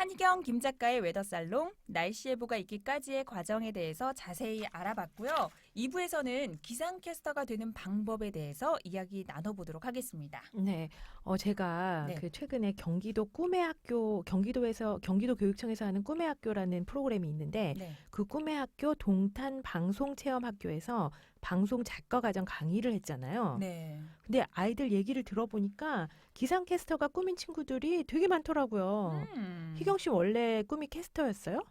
한희경 김 작가의 웨더살롱 날씨 예보가 있기까지의 과정에 대해서 자세히 알아봤고요. 2부에서는 기상캐스터가 되는 방법에 대해서 이야기 나눠보도록 하겠습니다. 네, 어 제가 네. 그 최근에 경기도 꿈의 학교 경기도에서 경기도 교육청에서 하는 꿈의 학교라는 프로그램이 있는데 네. 그 꿈의 학교 동탄 방송 체험 학교에서 방송 작가 과정 강의를 했잖아요. 네. 근데 아이들 얘기를 들어보니까 기상캐스터가 꿈인 친구들이 되게 많더라고요. 음, 희경 씨 원래 꿈이 캐스터였어요?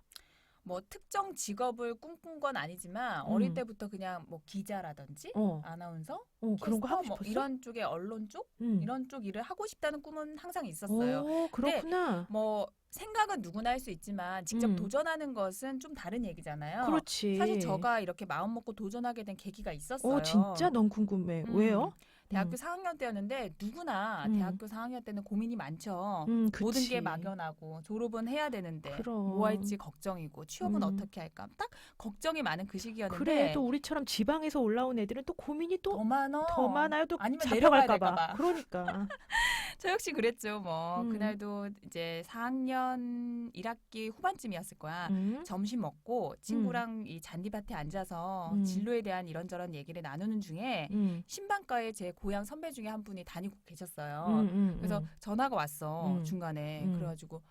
뭐 특정 직업을 꿈꾼 건 아니지만 어릴 음. 때부터 그냥 뭐 기자라든지 어, 아나운서, 어 그런 거 하고 뭐 싶었어? 이런 쪽의 언론 쪽 음. 이런 쪽 일을 하고 싶다는 꿈은 항상 있었어요. 오, 그렇구나. 뭐 생각은 누구나 할 수 있지만 직접 음. 도전하는 것은 좀 다른 얘기잖아요. 그렇지. 사실 저가 이렇게 마음 먹고 도전하게 된 계기가 있었어요. 어, 진짜 너무 궁금해. 음. 왜요? 대학교 음. 4학년 때였는데 누구나 음. 대학교 4학년 때는 고민이 많죠. 음. 모든 게 막연하고 졸업은 해야 되는데 그럼. 뭐 할지 걱정이고 취업은 음. 어떻게 할까 딱 걱정이 많은 그 시기였는데 그래 또 우리처럼 지방에서 올라온 애들은 또 고민이 또 더 많어. 더 많아요. 또 아니면 잡혀갈까봐. 그러니까. 저 역시 그랬죠. 뭐 음. 그날도 이제 4학년 1학기 후반쯤이었을 거야. 음. 점심 먹고 친구랑 이 잔디밭에 앉아서 음. 진로에 대한 이런저런 얘기를 나누는 중에 음. 신방과에 제 고향 선배 중에 한 분이 다니고 계셨어요. 음, 음, 그래서 음. 전화가 왔어 음. 중간에 음. 그래가지고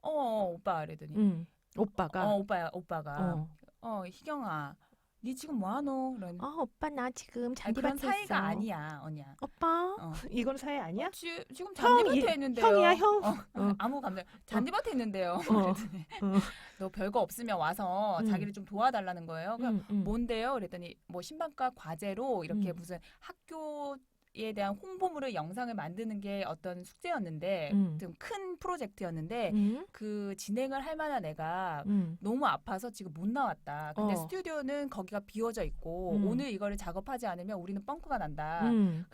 어, 어 오빠 그랬더니 음. 오빠가 어 오빠야 오빠가 어. 어, 희경아 니 지금 뭐하노? 그러니 아 오빠 나 지금 아니, 잔디밭에 그런 사이가 있어. 아니야 언니야. 오빠 어. 이건 사이 아니야? 지, 지금 형, 잔디밭에 이- 있는데요. 형이야, 형. 어, 어. 아무 감정. 잔디밭에 있는데요. 어. 그랬더니 어. 너 별거 없으면 와서 음. 자기를 좀 도와달라는 거예요. 그러니까 음, 음. 뭔데요? 그랬더니 뭐 신방과 과제로 이렇게 음. 무슨 학교 에 대한 홍보물을 영상을 만드는 게 어떤 숙제였는데 음. 좀큰 프로젝트였는데 음. 그 진행을 할 만한 애가 음. 너무 아파서 지금 못 나왔다. 근데 어. 스튜디오는 거기가 비워져 있고 음. 오늘 이거를 작업하지 않으면 우리는 뻥크가 난다. 음.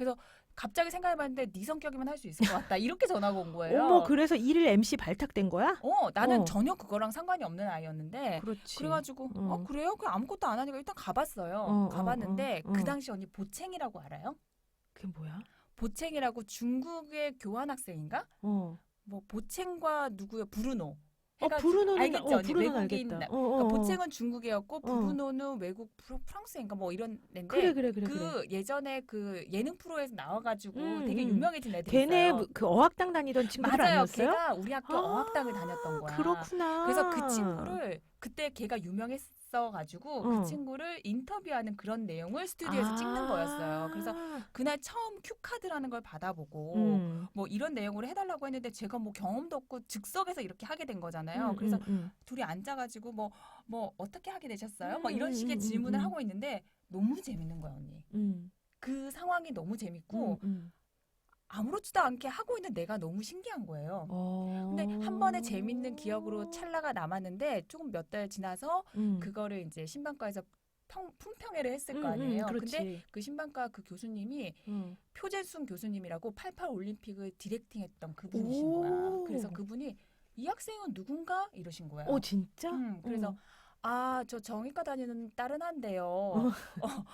갑자기 생각해봤는데 네 성격이면 할 수 있을 것 같다. 이렇게 전화가 온 거예요. 어머 그래서 일일 MC 발탁된 거야? 어, 나는 어. 전혀 그거랑 상관이 없는 아이였는데 그렇지. 그래가지고 어. 어 그래요? 그냥 아무것도 안 하니까 일단 가봤어요. 어, 어, 가봤는데 어, 어. 그 당시 언니 보챙이라고 알아요? 그게 뭐야? 보챙이라고 중국의 교환 학생인가? 어. 뭐 보챙과 누구요? 브루노. 어 브루노는 알겠지 어, 브루노는 외국인 알겠다. 나- 어, 어, 그러니까 어. 보챙은 중국이었고 브루노는 외국 프로- 프랑스인가 뭐 이런 애인데 그래 그래 그래 그 그래. 예전에 그 예능 프로에서 나와가지고 음, 되게 음. 유명해진 애들 걔네 있어요. 그 어학당 다니던 친구들 맞아요. 아니었어요? 걔가 우리 학교 아, 어학당을 다녔던 거야. 그렇구나. 그래서 그 친구를 그때 걔가 유명했 어가지고 어. 그 친구를 인터뷰하는 그런 내용을 스튜디오에서 아. 찍는 거였어요. 그래서 그날 처음 큐 카드라는 걸 받아보고 음. 뭐 이런 내용으로 해달라고 했는데 제가 뭐 경험도 없고 즉석에서 이렇게 하게 된 거잖아요. 음, 그래서 음, 음. 둘이 앉아가지고 뭐 뭐 어떻게 하게 되셨어요? 음, 뭐 이런 음, 식의 음, 질문을 음. 하고 있는데 너무 재밌는 거야 언니. 음. 그 상황이 너무 재밌고. 아무렇지도 않게 하고 있는 내가 너무 신기한 거예요. 어. 근데 한 번의 재밌는 기억으로 찰나가 남았는데 조금 몇 달 지나서 음. 그거를 이제 신방과에서 평, 품평회를 했을 음, 거 아니에요. 음, 그렇지. 근데 그 신방과 그 교수님이 음. 표재순 교수님이라고 88 올림픽을 디렉팅했던 그분이신 오. 거야. 그래서 그분이 이 학생은 누군가 이러신 거야. 어 진짜? 음, 그래서 어. 아, 저 정의과 다니는 딸은 한데요. 어,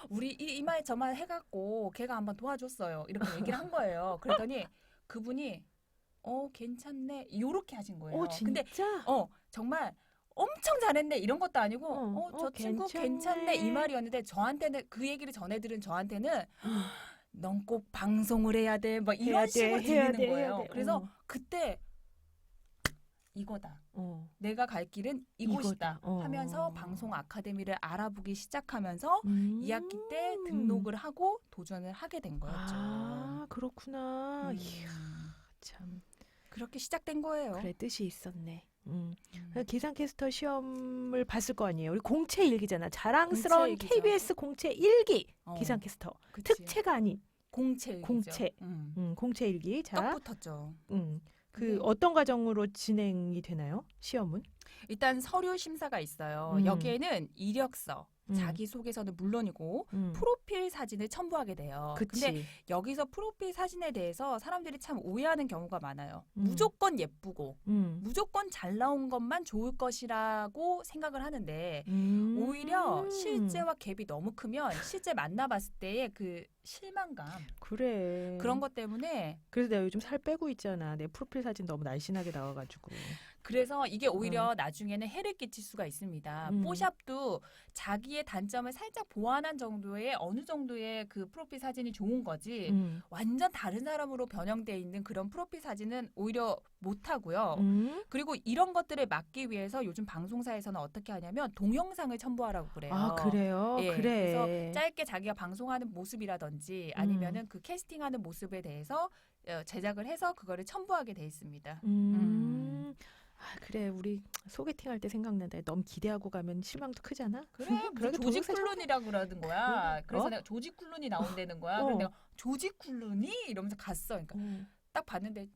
우리 이, 이마에 저만 해갖고 걔가 한번 도와줬어요. 이렇게 얘기를 한 거예요. 그랬더니 그분이 어 괜찮네 요렇게 하신 거예요. 어 진짜? 근데 어 정말 엄청 잘했네 이런 것도 아니고 어, 어 저 어, 친구 괜찮네. 괜찮네 이 말이었는데 저한테는 그 얘기를 전해 들은 저한테는 음. 넌꼭 방송을 해야 돼뭐 해야 이런 돼, 식으로 해야 들리는 돼, 해야 거예요. 돼. 그래서 어. 그때 이거다. 어. 내가 갈 길은 이곳이다. 어. 하면서 방송 아카데미를 알아보기 시작하면서 음. 2학기 때 등록을 하고 도전을 하게 된 거였죠. 아 그렇구나. 음. 이야 참 그렇게 시작된 거예요. 그래 뜻이 있었네. 음. 음. 기상캐스터 시험을 봤을 거 아니에요. 우리 공채 일기잖아. 자랑스러운 공채 일기죠. KBS 공채 일기 어, 기상캐스터. 그치. 특채가 아닌 공채 공채. 음. 음, 공채 일기. 자, 떡 붙었죠. 음, 그 근데- 어떤 과정으로 진행이 되나요? 시험은? 일단 서류 심사가 있어요. 음. 여기에는 이력서, 음. 자기 소개서는 물론이고 음. 프로필 사진을 첨부하게 돼요. 그치. 근데 여기서 프로필 사진에 대해서 사람들이 참 오해하는 경우가 많아요. 음. 무조건 예쁘고 음. 무조건 잘 나온 것만 좋을 것이라고 생각을 하는데 음. 오히려 실제와 갭이 너무 크면 실제 만나봤을 때의 그 실망감 그래. 그런 것 때문에 그래서 내가 요즘 살 빼고 있잖아. 내 프로필 사진 너무 날씬하게 나와가지고. 그래서 이게 오히려 나중에는 해를 끼칠 수가 있습니다. 음. 뽀샵도 자기의 단점을 살짝 보완한 정도의 어느 정도의 그 프로필 사진이 좋은 거지. 음. 완전 다른 사람으로 변형돼 있는 그런 프로필 사진은 오히려 못 하고요. 음. 그리고 이런 것들을 막기 위해서 요즘 방송사에서는 어떻게 하냐면 동영상을 첨부하라고 그래요. 아 그래요. 예, 그래. 그래서 짧게 자기가 방송하는 모습이라든지 아니면은 그 캐스팅하는 모습에 대해서 어, 제작을 해서 그거를 첨부하게 돼 있습니다. 음. 아, 그래 우리 소개팅 할 때 생각난다. 너무 기대하고 가면 실망도 크잖아. 그래, 조지 동영상 쿨룬이라고 그러는 거야. 그래서 어? 내가 조지 쿨룬이 나온다는 거야. 어. 그래서 내가 조지 쿨룬이 이러면서 갔어. 그러니까 어. 딱 봤는데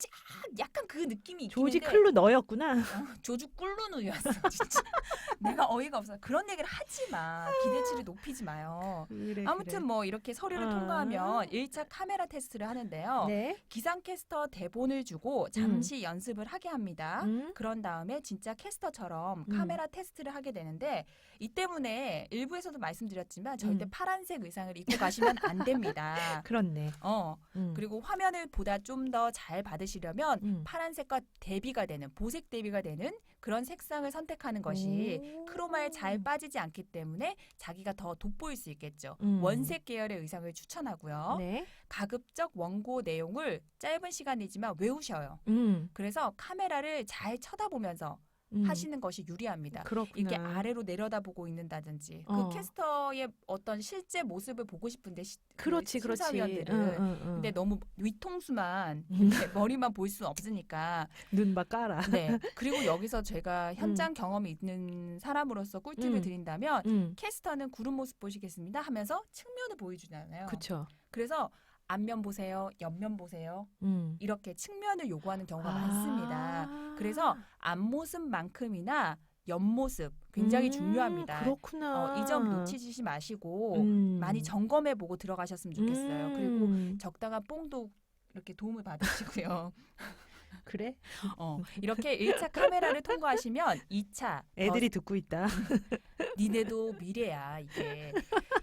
쫙 약간 그 느낌이 있긴 조지 한데 클루 너였구나. 어, 조지 꿀룬우였어 진짜. 내가 어이가 없어. 그런 얘기를 하지 마. 기대치를 높이지 마요. 그래, 아무튼 뭐 이렇게 서류를 아. 통과하면 1차 카메라 테스트를 하는데요. 네. 기상캐스터 대본을 주고 잠시 연습을 하게 합니다. 음. 그런 다음에 진짜 캐스터처럼 음. 카메라 테스트를 하게 되는데 이 때문에 일부에서도 말씀드렸지만 절대 음. 파란색 의상을 입고 가시면 안 됩니다. 그렇네. 어 음. 그리고 화면을 보다 좀 더 잘 받으시 려면 음. 파란색과 대비가 되는 보색 대비가 되는 그런 색상을 선택하는 것이 오. 크로마에 잘 빠지지 않기 때문에 자기가 더 돋보일 수 있겠죠. 음. 원색 계열의 의상을 추천하고요. 네. 가급적 원고 내용을 짧은 시간이지만 외우셔요. 음. 그래서 카메라를 잘 쳐다보면서 음. 하시는 것이 유리합니다. 그렇구나. 이렇게 아래로 내려다보고 있는다든지 어. 그 캐스터의 어떤 실제 모습을 보고 싶은데 시, 그 그렇지, 그렇지. 심사위원들은 응, 응, 응. 근데 너무 위통수만 음. 머리만 볼 수는 없으니까 눈 막 깔아. 네 그리고 여기서 제가 현장 경험이 있는 사람으로서 꿀팁을 음. 드린다면 음. 캐스터는 구름 모습 보시겠습니다 하면서 측면을 보여주잖아요. 그쵸. 그래서 앞면 보세요, 옆면 보세요 음. 이렇게 측면을 요구하는 경우가 아. 많습니다. 그래서 앞모습만큼이나 옆모습 굉장히 음, 중요합니다. 그렇구나. 어, 이점 놓치지 마시고 음. 많이 점검해 보고 들어가셨으면 좋겠어요. 그리고 음. 적당한 뽕도 이렇게 도움을 받으시고요. 그래? 어, 이렇게 1차 카메라를 통과하시면 2차 애들이 듣고 있다. 니네도 미래야 이게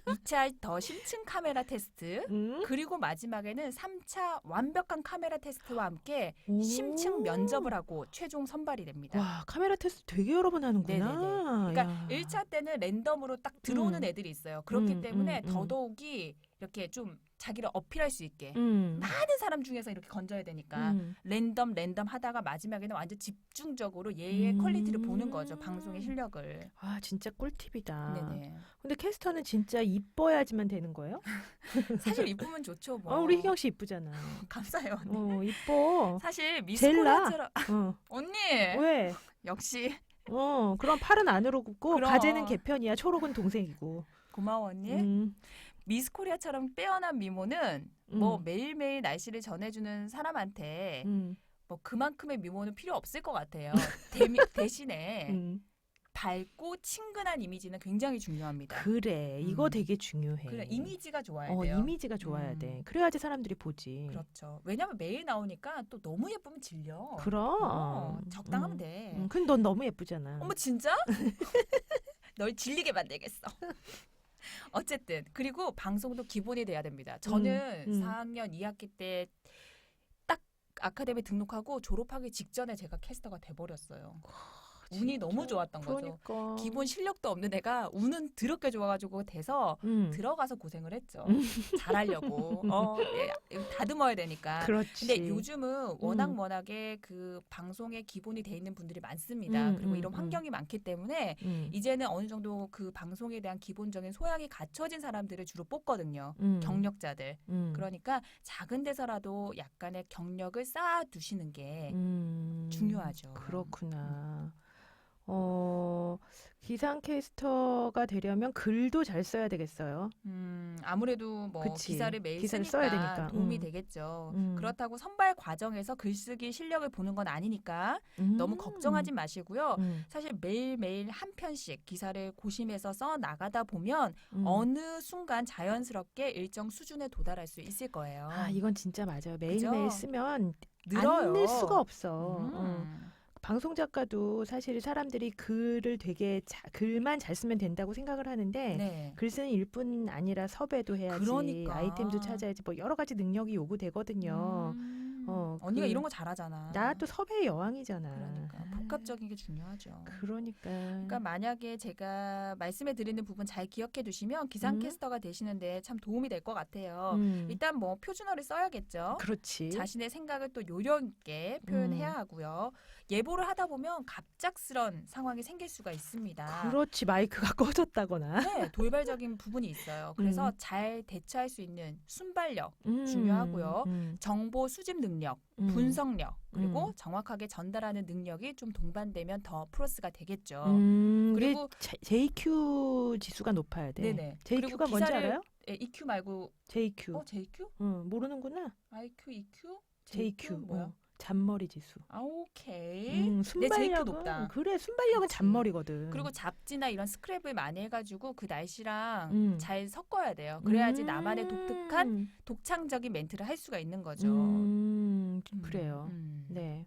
2차 더 심층 카메라 테스트 음? 그리고 마지막에는 3차 완벽한 카메라 테스트와 함께 오. 심층 면접을 하고 최종 선발이 됩니다. 와 카메라 테스트 되게 여러 번 하는구나. 네네네. 그러니까 야. 1차 때는 랜덤으로 딱 들어오는 음. 애들이 있어요. 그렇기 음, 때문에 음, 음. 더더욱이 이렇게 좀 자기를 어필할 수 있게 음. 많은 사람 중에서 이렇게 건져야 되니까 음. 랜덤 랜덤 하다가 마지막에는 완전 집중적으로 얘의 음. 퀄리티를 보는 거죠. 방송의 실력을. 아 진짜 꿀팁이다. 네네. 근데 캐스터는 진짜 이뻐야지만 되는 거예요? 사실 이쁘면 좋죠. 뭐. 어, 우리 희경 씨 이쁘잖아. 감사해요. 언니. 어 이뻐. 사실 미스 젤라. 코리아처럼 어. 언니 왜? 역시 어 그럼 팔은 안으로 굽고 그럼. 가재는 개편이야. 초록은 동생이고. 고마워 언니. 음. 미스 코리아처럼 빼어난 미모는 음. 뭐 매일매일 날씨를 전해주는 사람한테 음. 뭐 그만큼의 미모는 필요 없을 것 같아요. 대미, 대신에 음. 밝고 친근한 이미지는 굉장히 중요합니다. 그래 이거 음. 되게 중요해. 그래 이미지가 좋아야 어 돼요. 이미지가 좋아야 음. 돼. 그래야지 사람들이 보지. 그렇죠. 왜냐면 매일 나오니까 또 너무 예쁘면 질려. 그럼. 어, 적당하면 음. 돼. 음, 근데 넌 너무 예쁘잖아. 어머 진짜? 널 질리게 만들겠어. 어쨌든 그리고 방송도 기본이 돼야 됩니다. 저는 음, 음. 4학년 2학기 때 딱 아카데미 등록하고 졸업하기 직전에 제가 캐스터가 돼 버렸어요. 운이 너무 좋았던 거죠. 그러니까. 기본 실력도 없는 애가 운은 드럽게 좋아가지고 돼서 음. 들어가서 고생을 했죠. 음. 잘하려고 어, 예, 다듬어야 되니까. 그렇지. 근데 요즘은 워낙 음. 워낙에 그 방송에 기본이 돼 있는 분들이 많습니다. 음, 그리고 음, 이런 음. 환경이 많기 때문에 음. 이제는 어느 정도 그 방송에 대한 기본적인 소양이 갖춰진 사람들을 주로 뽑거든요. 음. 경력자들. 음. 그러니까 작은 데서라도 약간의 경력을 쌓아 두시는 게 음. 중요하죠. 그렇구나. 어, 기상캐스터가 되려면 글도 잘 써야 되겠어요. 음, 아무래도 뭐 그치. 기사를 매일 기사를 써야 되니까. 도움이 음. 되겠죠. 음. 그렇다고 선발 과정에서 글쓰기 실력을 보는 건 아니니까 음. 너무 걱정하지 마시고요. 음. 사실 매일매일 한 편씩 기사를 고심해서 써 나가다 보면 음. 어느 순간 자연스럽게 일정 수준에 도달할 수 있을 거예요. 아, 이건 진짜 맞아요. 매일매일 그죠? 쓰면 늘어요. 안늘 수가 없어. 음. 어. 방송 작가도 사실 사람들이 글을 되게 자, 글만 잘 쓰면 된다고 생각을 하는데 네. 글 쓰는 일뿐 아니라 섭외도 해야지 그러니까. 아이템도 찾아야지 뭐 여러 가지 능력이 요구되거든요. 음. 어, 언니가 그- 이런 거 잘하잖아. 나 또 섭외 여왕이잖아. 그러니까 아, 복합적인 게 중요하죠. 그러니까. 그러니까 만약에 제가 말씀해 드리는 부분 잘 기억해 두시면 기상캐스터가 되시는데 참 도움이 될 것 같아요. 음, 일단 뭐 표준어를 써야겠죠. 그렇지. 자신의 생각을 또 요령 있게 표현해야 음. 하고요. 예보를 하다 보면 갑작스런 상황이 생길 수가 있습니다. 그렇지 마이크가 꺼졌다거나. 네, 돌발적인 부분이 있어요. 그래서 음. 잘 대처할 수 있는 순발력, 음, 중요하고요. 음, 정보 수집 능력, 음, 분석력, 그리고 음. 정확하게 전달하는 능력이 좀 동반되면 더 플러스가 되겠죠. 음, 그리고 JQ 지수가 높아야 돼. 네네. JQ가 뭔지 알아요? 예, EQ 말고 JQ. 어 JQ? 응, 모르는구나. IQ, EQ? JQ. 뭐야? 어, 잔머리 지수. 아 오케이. 음, 내 JQ 순발력은 높다. 그래 순발력은. 잔머리거든. 그리고 잡지나 이런 스크랩을 많이 해가지고 그 날씨랑 음. 잘 섞어야 돼요. 그래야지 나만의 독특한 음, 독창적인 멘트를 할 수가 있는 거죠. 음, 음, 그래요. 음. 네.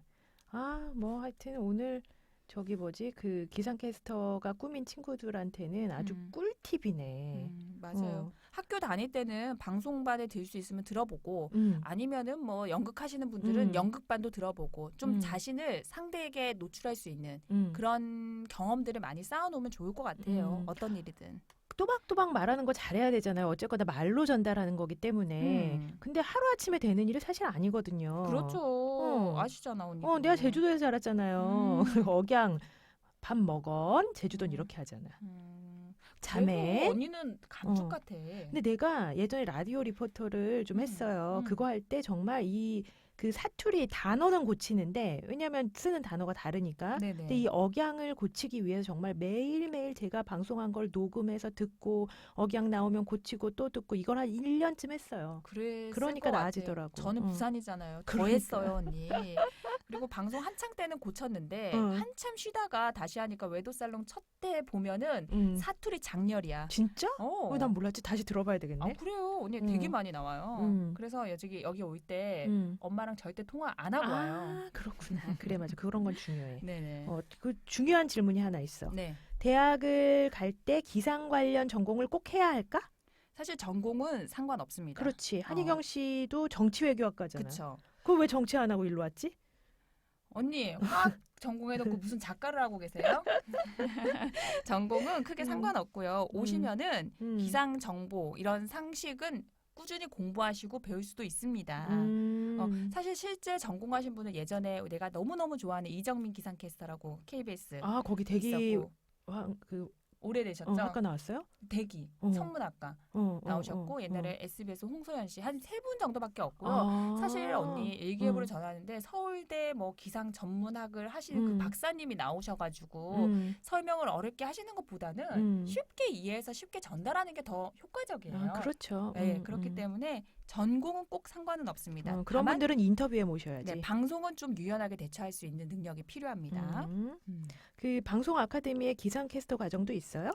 아, 뭐 하여튼 오늘 저기 뭐지 그 기상캐스터가 꾸민 친구들한테는 아주 음. 꿀팁이네. 음, 맞아요. 어. 학교 다닐 때는 방송반에 들 수 있으면 들어보고 음. 아니면은 뭐 연극하시는 분들은 음. 연극반도 들어보고 좀 음. 자신을 상대에게 노출할 수 있는 음. 그런 경험들을 많이 쌓아놓으면 좋을 것 같아요. 음. 어떤 일이든. 또박또박 말하는 거 잘해야 되잖아요. 어쨌거나 말로 전달하는 거기 때문에. 음. 근데 하루아침에 되는 일이 사실 아니거든요. 그렇죠. 어. 아시잖아 언니. 어, 내가 제주도에서 자랐잖아요. 음. 억양 밥 먹언 제주도는 음. 이렇게 하잖아. 음. 자매. 언니는 감쪽 어. 같아. 근데 내가 예전에 라디오 리포터를 좀 음, 했어요. 음. 그거 할 때 정말 이 그 사투리 단어는 고치는데 왜냐하면 쓰는 단어가 다르니까. 네네. 근데 이 억양을 고치기 위해서 정말 매일 매일 제가 방송한 걸 녹음해서 듣고 억양 나오면 고치고 또 듣고 이걸 한 1년쯤 했어요. 그러니까 것 같아요. 나아지더라고. 저는 어. 부산이잖아요. 더 그러니까. 했어요, 언니. 그리고 방송 한창 때는 고쳤는데 어. 한참 쉬다가 다시 하니까 외도 살롱 첫 때 보면은 음. 사투리 장렬이야. 진짜? 어. 어, 난 몰랐지. 다시 들어봐야 되겠네. 아, 그래요. 언니 되게 음. 많이 나와요. 음. 그래서 여기 여기 올때 음. 엄마랑 절대 통화 안 하고 와요. 아, 그렇구나. 그래 맞아. 그런 건 중요해. 네네. 어, 그 중요한 질문이 하나 있어. 네. 대학을 갈 때 기상 관련 전공을 꼭 해야 할까? 사실 전공은 상관없습니다. 그렇지. 한희경 씨도 정치외교학과잖아. 그렇죠. 그거 왜 정치 안 하고 일로 왔지? 언니 화학 전공해놓고 무슨 작가를 하고 계세요? 전공은 크게 음. 상관없고요. 오시면은 음. 기상 정보 이런 상식은 꾸준히 공부하시고 배울 수도 있습니다. 음. 어, 사실 실제 전공하신 분은 예전에 내가 너무너무 좋아하는 이정민 기상캐스터라고 KBS 아 거기 대기 있었고 와, 그 오래되셨죠? 어, 학과 나왔어요? 대기 어. 천문학과 어, 어, 나오셨고 어, 옛날에 SBS 홍소연 씨 한 세 분 정도밖에 없고요. 아. 사실 언니 일기예보를 음. 전하는데 서울대 뭐 기상 전문학을 하시는 음. 그 박사님이 나오셔가지고 음. 설명을 어렵게 하시는 것보다는 음. 쉽게 이해해서 쉽게 전달하는 게 더 효과적이에요. 아, 그렇죠. 네, 음, 그렇기 음. 때문에 전공은 꼭 상관은 없습니다. 어, 그런 다만 분들은 인터뷰에 모셔야지. 네, 방송은 좀 유연하게 대처할 수 있는 능력이 필요합니다. 음. 음. 그 방송 아카데미에 기상캐스터 과정도 있어요?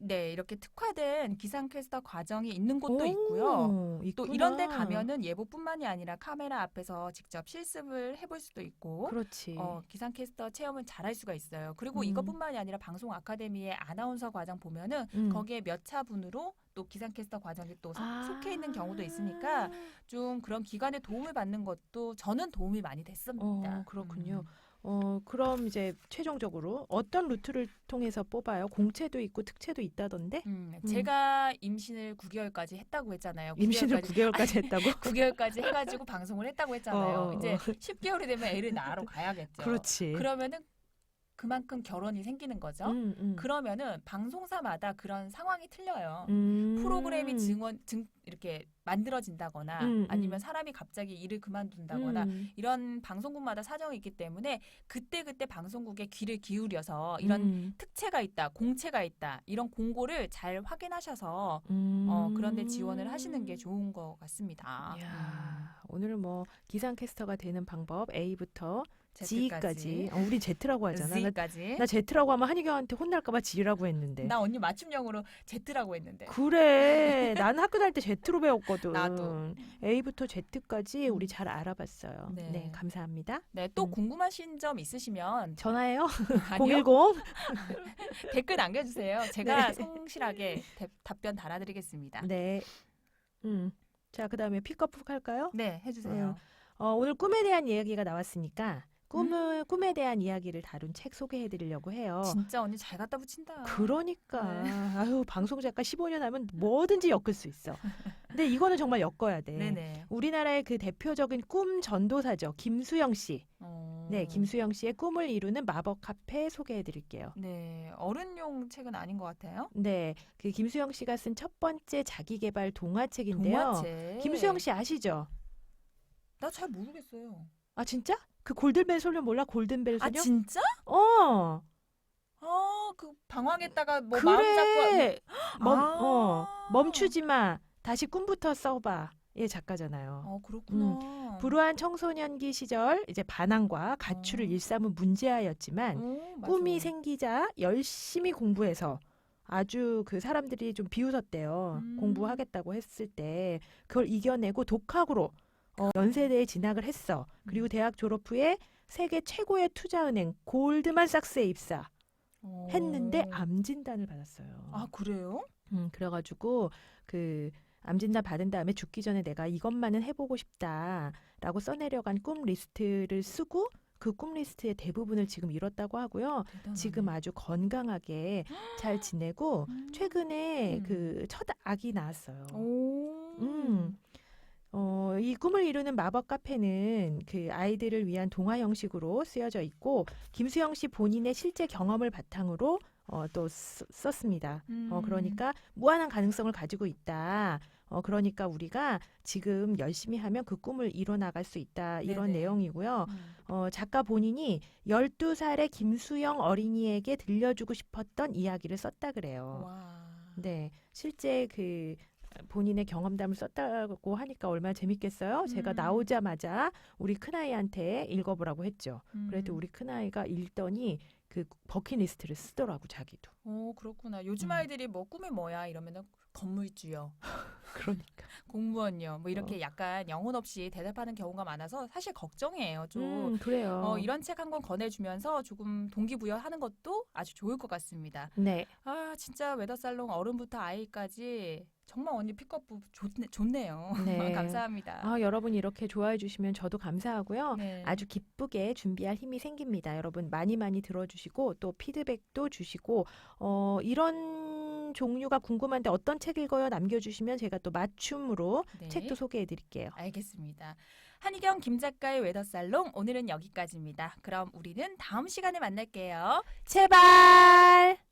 네, 이렇게 특화된 기상캐스터 과정이 있는 곳도 오, 있고요. 또 있구나. 이런 데 가면은 예보뿐만이 아니라 카메라 앞에서 직접 실습을 해볼 수도 있고 그렇지. 어, 기상캐스터 체험을 잘할 수가 있어요. 그리고 음. 이것뿐만이 아니라 방송 아카데미의 아나운서 과정 보면은 음. 거기에 몇 차 분으로 또 기상캐스터 과정이 또 속- 아. 속해 있는 경우도 있으니까 좀 그런 기관의 도움을 받는 것도 저는 도움이 많이 됐습니다. 어, 그렇군요. 음. 어, 그럼 이제 최종적으로 어떤 루트를 통해서 뽑아요? 공채도 있고 특채도 있다던데? 음, 음. 제가 임신을 9개월까지 했다고 했잖아요. 임신을 9개월까지 9개월까지 했다고? 9개월까지 해가지고 방송을 했다고 했잖아요. 어, 어, 이제 어. 10개월이 되면 애를 낳으러 가야겠죠. 그렇지. 그러면은 그만큼 결혼이 생기는 거죠. 음, 음. 그러면은 방송사마다 그런 상황이 틀려요. 음. 프로그램이 증원 증 이렇게 만들어진다거나 음, 음. 아니면 사람이 갑자기 일을 그만둔다거나 음. 이런 방송국마다 사정이 있기 때문에 그때 그때 방송국에 귀를 기울여서 이런 음. 특채가 있다, 공채가 있다 이런 공고를 잘 확인하셔서 음. 어, 그런데 지원을 하시는 게 좋은 것 같습니다. 이야, 오늘 뭐 기상캐스터가 되는 방법 A부터 음, G까지. 어, 우리 Z라고 하잖아. 나, Z까지. 나 Z라고 하면 한희경한테 혼날까봐 G라고 했는데. 나 언니 맞춤형으로 Z라고 했는데. 그래. 난 학교 다닐 때 Z로 배웠거든. 나도. A부터 Z까지 우리 음. 잘 알아봤어요. 네, 네. 감사합니다. 네, 또 음. 궁금하신 점 있으시면 전화해요. 아니요? 010. 댓글 남겨주세요. 제가 네. 성실하게 대- 답변 달아드리겠습니다. 네. 음. 자, 그 다음에 픽업 할까요? 네, 해주세요. 어, 오늘 꿈에 대한 이야기가 나왔으니까 꿈을 꿈에 대한 이야기를 다룬 책 소개해 드리려고 해요. 진짜 언니 잘 갖다 붙인다. 그러니까 네. 아유 방송 작가 15년 하면 뭐든지 엮을 수 있어. 근데 이거는 정말 엮어야 돼. 네네. 우리나라의 그 대표적인 꿈 전도사죠. 김수영 씨. 어. 네, 김수영 씨의 꿈을 이루는 마법 카페 소개해 드릴게요. 네, 어른용 책은 아닌 것 같아요. 네, 그 김수영 씨가 쓴 첫 번째 자기 개발 동화책인데요. 동화책. 김수영 씨 아시죠? 나 잘 모르겠어요. 아 진짜? 그 골든벨 소녀 몰라? 골든벨 아 소녀? 진짜? 어. 아, 그 방황했다가 뭐 마음 잡고 그래. 멈, 아. 어, 멈추지 마. 다시 꿈부터 써봐. 예, 작가잖아요. 어, 그렇구나. 불우한 청소년기 시절 이제 반항과 가출을 어. 일삼은 문제아였지만 오, 맞아. 꿈이 생기자 열심히 공부해서 아주 그 사람들이 좀 비웃었대요. 음. 공부하겠다고 했을 때 그걸 이겨내고 독학으로 어, 연세대에 진학을 했어. 그리고 음. 대학 졸업 후에 세계 최고의 투자은행 골드만삭스에 입사. 어. 했는데 암 진단을 받았어요. 아, 그래요? 음, 그래가지고 그 암 진단 받은 다음에 죽기 전에 내가 이것만은 해보고 싶다라고 써내려간 꿈 리스트를 쓰고 그 꿈 리스트의 대부분을 지금 이뤘다고 하고요. 대단하네. 지금 아주 건강하게 잘 지내고 음. 최근에 음. 그첫 아기 낳았어요. 오. 음. 어, 이 꿈을 이루는 마법 카페는 그 아이들을 위한 동화 형식으로 쓰여져 있고 김수영 씨 본인의 실제 경험을 바탕으로 어, 또 쓰- 썼습니다. 어, 음. 그러니까 무한한 가능성을 가지고 있다. 어, 그러니까 우리가 지금 열심히 하면 그 꿈을 이뤄 나갈 수 있다. 이런 네네. 내용이고요. 음. 어, 작가 본인이 12살의 김수영 어린이에게 들려주고 싶었던 이야기를 썼다 그래요. 와. 네. 실제 그 본인의 경험담을 썼다고 하니까 얼마나 재밌겠어요? 제가 음. 나오자마자 우리 큰아이한테 읽어보라고 했죠. 그래도 음. 우리 큰아이가 읽더니 그 버킷리스트를 쓰더라고 자기도. 오, 그렇구나. 요즘 음. 아이들이 뭐 꿈이 뭐야 이러면은 건물주요, 그러니까. 공무원요, 뭐 이렇게 약간 영혼 없이 대답하는 경우가 많아서 사실 걱정이에요. 좀 음, 그래요. 어, 이런 책 한 권 권해주면서 조금 동기부여하는 것도 아주 좋을 것 같습니다. 네. 아 진짜 웨더살롱 어른부터 아이까지 정말 언니 픽업부 좋네, 좋네요. 네. 감사합니다. 아, 여러분 이렇게 좋아해 주시면 저도 감사하고요. 네. 아주 기쁘게 준비할 힘이 생깁니다. 여러분 많이 많이 들어주시고 또 피드백도 주시고 어, 이런 종류가 궁금한데 어떤 책 읽어요 남겨주시면 제가 또 맞춤으로 네. 책도 소개해드릴게요. 알겠습니다. 한희경 김 작가의 웨더살롱 오늘은 여기까지입니다. 그럼 우리는 다음 시간에 만날게요. 제발.